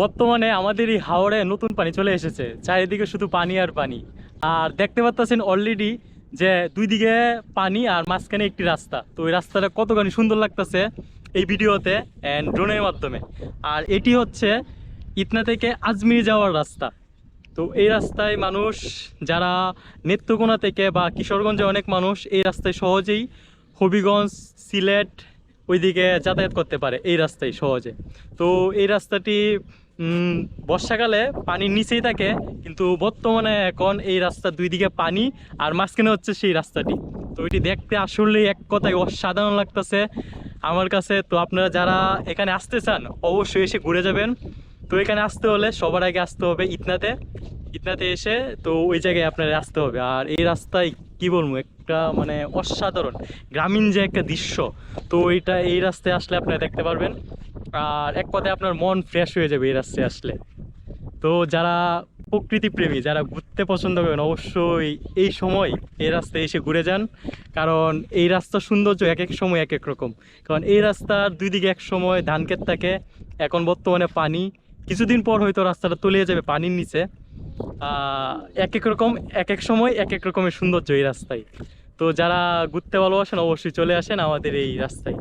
বর্তমানে আমাদের এই হাওড়ে নতুন পানি চলে এসেছে। চারিদিকে শুধু পানি আর পানি। আর দেখতে পাচ্ছেন অলরেডি যে দুই দিকে পানি আর মাঝখানে একটি রাস্তা। তো ওই রাস্তাটা কতখানি সুন্দর লাগতেছে এই ভিডিওতে অ্যান্ড ড্রোনের মাধ্যমে। আর এটি হচ্ছে ইতনা থেকে আজমির যাওয়ার রাস্তা। তো এই রাস্তায় মানুষ, যারা নেত্রকোনা থেকে বা কিশোরগঞ্জে অনেক মানুষ, এই রাস্তায় সহজেই হবিগঞ্জ, সিলেট ওইদিকে যাতায়াত করতে পারে। এই রাস্তায় সহজে। তো এই রাস্তাটি বর্ষাকালে পানির নিচেই থাকে, কিন্তু বর্তমানে এখন এই রাস্তার দুই দিকে পানি আর মাঝখানে হচ্ছে সেই রাস্তাটি। তো এটি দেখতে আসলে এক কথায় অসাধারণ লাগতেছে আমার কাছে। তো আপনারা যারা এখানে আসতে চান, অবশ্যই এসে ঘুরে যাবেন। তো এখানে আসতে হলে সবার আগে আসতে হবে ইতনাতে। ইতনাতে এসে তো ওই জায়গায় আপনার আসতে হবে। আর এই রাস্তায় কি বলব, একটা মানে অসাধারণ, গ্রামীণ যে একটা দৃশ্য, তো এইটা এই রাস্তায় আসলে আপনারা দেখতে পারবেন। আর এক কথায় আপনার মন ফ্রেশ হয়ে যাবে এই রাস্তায় আসলে। তো যারা প্রকৃতি প্রেমী যারা ঘুরতে পছন্দ করেন, অবশ্যই এই সময় এই রাস্তায় এসে ঘুরে যান। কারণ এই রাস্তার সৌন্দর্য এক এক সময় এক এক রকম। কারণ এই রাস্তার দুই দিকে এক সময় ধান ক্ষেত থাকে, এখন বর্তমানে পানি। কিছুদিন পর হয়তো রাস্তাটা তলিয়ে যাবে পানির নিচে। এক এক রকম, এক এক সময় এক এক রকমের সৌন্দর্য এই রাস্তায়। তো যারা ঘুরতে ভালোবাসেন, অবশ্যই চলে আসেন আমাদের এই রাস্তায়।